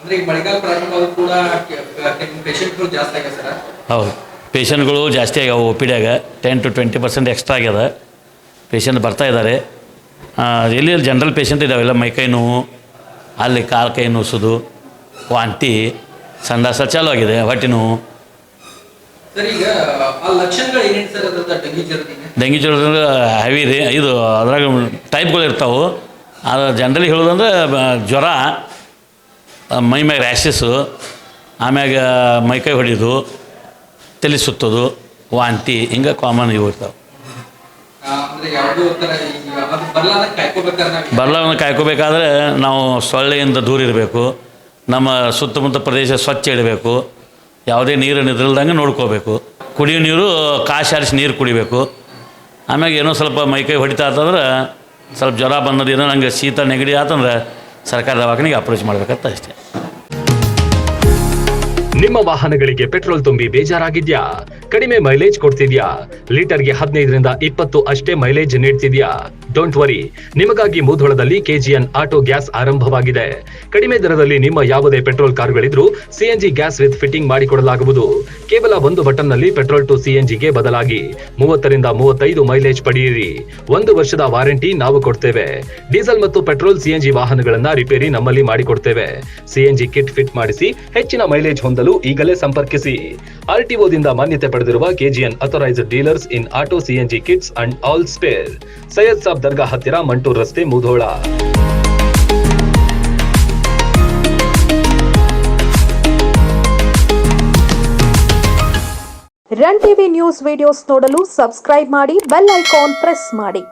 ಅಂದ್ರೆ ಈಗ ಮಳೆಗಾಲ ಪ್ರಾರಂಭ ಆದ್ರೂ ಕೂಡ ಪೇಷಂಟ್ಗಳು ಜಾಸ್ತಿ ಆಗ್ಯಾವ ಸರ್? ಹೌದು. ಪೇಷಂಟ್ಗಳು ಜಾಸ್ತಿ ಆಗ್ಯಾವ O P ಡಿಯಾಗ ten to twenty percent extra ಆಗ್ಯದ. ಪೇಷಂಟ್ ಬರ್ತಾ ಇದ್ದಾರೆ ಎಲ್ಲಿ ಜನರಲ್ ಪೇಷಂಟ್ ಇದ್ದಾವೆಲ್ಲ ಮೈಕೈ ನೋವು ಅಲ್ಲಿ ಕಾಲು ಕೈ ನೋಸೋದು ವಾಂತಿ ಸಂಡಾಸ ಚಾಲು ಆಗಿದೆ ಹೊಟ್ಟೆ ನೋವು. ಡೆಂಗ್ಯೂ ಜ್ವರ ಹೆವಿ ರೀ ಇದು. ಅದ್ರಾಗ ಟೈಪ್ಗಳು ಇರ್ತಾವೆ. ಅದು ಜನರಲಿ ಹೇಳೋದಂದ್ರೆ ಜ್ವರ ಮೈ ಮ್ಯಾಗ ರ್ಯಾಷಸ್ಸು ಆಮ್ಯಾಗ ಮೈಕೈ ಹೊಡೆಯೋದು ತಲೆ ಸುತ್ತೋದು ವಾಂತಿ ಹಿಂಗೆ ಕಾಮನ್ ಇವು ಇರ್ತಾವೆ. ಬರ್ಲಾದ ಕಾಯ್ಕೋಬೇಕಾದ್ರೆ ನಾವು ಸೊಳ್ಳೆಯಿಂದ ದೂರ ಇರಬೇಕು ನಮ್ಮ ಸುತ್ತಮುತ್ತ ಪ್ರದೇಶ ಸ್ವಚ್ಛ ಇಡಬೇಕು ಯಾವುದೇ ನೀರು ನಿದ್ರಲ್ದಂಗೆ ನೋಡ್ಕೋಬೇಕು. ಕುಡಿಯೋ ನೀರು ಕಾಶಾರಿಸಿ ನೀರು ಕುಡಿಬೇಕು. ಆಮ್ಯಾಗ ಏನೋ ಸ್ವಲ್ಪ ಮೈಕೈ ಹೊಡಿತಾ ಆತಂದ್ರೆ ಸ್ವಲ್ಪ ಜ್ವರ ಬಂದದೇನೋ ಏನೋ ನಂಗೆ ಶೀತ ನೆಗಡಿ ಆತಂದ್ರೆ ಸರ್ಕಾರ ದವಾಖಾನೆಗೆ ಅಪ್ರೋಚ್ ಮಾಡಬೇಕಂತ ಅಷ್ಟೇ. ನಿಮ್ಮ ವಾಹನಗಳಿಗೆ ಪೆಟ್ರೋಲ್ ತುಂಬಿ ಬೇಜಾರಾಗಿದ್ಯಾ? ಕಡಿಮೆ ಮೈಲೇಜ್ ಕೊಡ್ತಿದ್ಯಾ? ಲೀಟರ್ಗೆ ಹದಿನೈದರಿಂದ ಇಪ್ಪತ್ತು ಅಷ್ಟೇ ಮೈಲೇಜ್ ನೀಡ್ತಿದ್ಯಾ? ಡೋಂಟ್ ವರಿ ನಿಮಗಾಗಿ ಮುಧೋಳದಲ್ಲಿ ಕೆಜಿಎನ್ ಆಟೋ ಗ್ಯಾಸ್ ಆರಂಭವಾಗಿದೆ. ಕಡಿಮೆ ದರದಲ್ಲಿ ನಿಮ್ಮ ಯಾವುದೇ ಪೆಟ್ರೋಲ್ ಕಾರುಗಳಿದ್ರೂ ಸಿಎನ್ಜಿ ಗ್ಯಾಸ್ ವಿತ್ ಫಿಟ್ಟಿಂಗ್ ಮಾಡಿಕೊಡಲಾಗುವುದು. ಕೇವಲ ಒಂದು ಬಟನ್ನಲ್ಲಿ ಪೆಟ್ರೋಲ್ ಟು ಸಿಎನ್ಜಿಗೆ ಬದಲಾಗಿ ಮೂವತ್ತರಿಂದ ಮೂವತ್ತೈದು ಮೈಲೇಜ್ ಪಡೆಯಿರಿ. ಒಂದು ವರ್ಷದ ವಾರಂಟಿ ನಾವು ಕೊಡ್ತೇವೆ. ಡೀಸೆಲ್ ಮತ್ತು ಪೆಟ್ರೋಲ್ ಸಿಎನ್ಜಿ ವಾಹನಗಳನ್ನ ರಿಪೇರಿ ನಮ್ಮಲ್ಲಿ ಮಾಡಿಕೊಡ್ತೇವೆ. ಸಿಎನ್ಜಿ ಕಿಟ್ ಫಿಟ್ ಮಾಡಿಸಿ ಹೆಚ್ಚಿನ ಮೈಲೇಜ್ ಹೊಂದಲು ಈಗಲೇ ಸಂಪರ್ಕಿಸಿ. ಆರ್ಟಿಒದಿಂದ ಮಾನ್ಯತೆ ಪಡೆದಿರುವ KGN authorised dealers in auto CNG kits and all spare Syed Sab Dargah ಹತ್ತಿರ ಮಂಟೂರ್ ರಸ್ತೆ Mudhol. Run TV news videos ನೋಡಲು ಸಬ್ಸ್ಕ್ರೈಬ್ ಮಾಡಿ, ಬೆಲ್ ಐಕಾನ್ ಪ್ರೆಸ್ ಮಾಡಿ.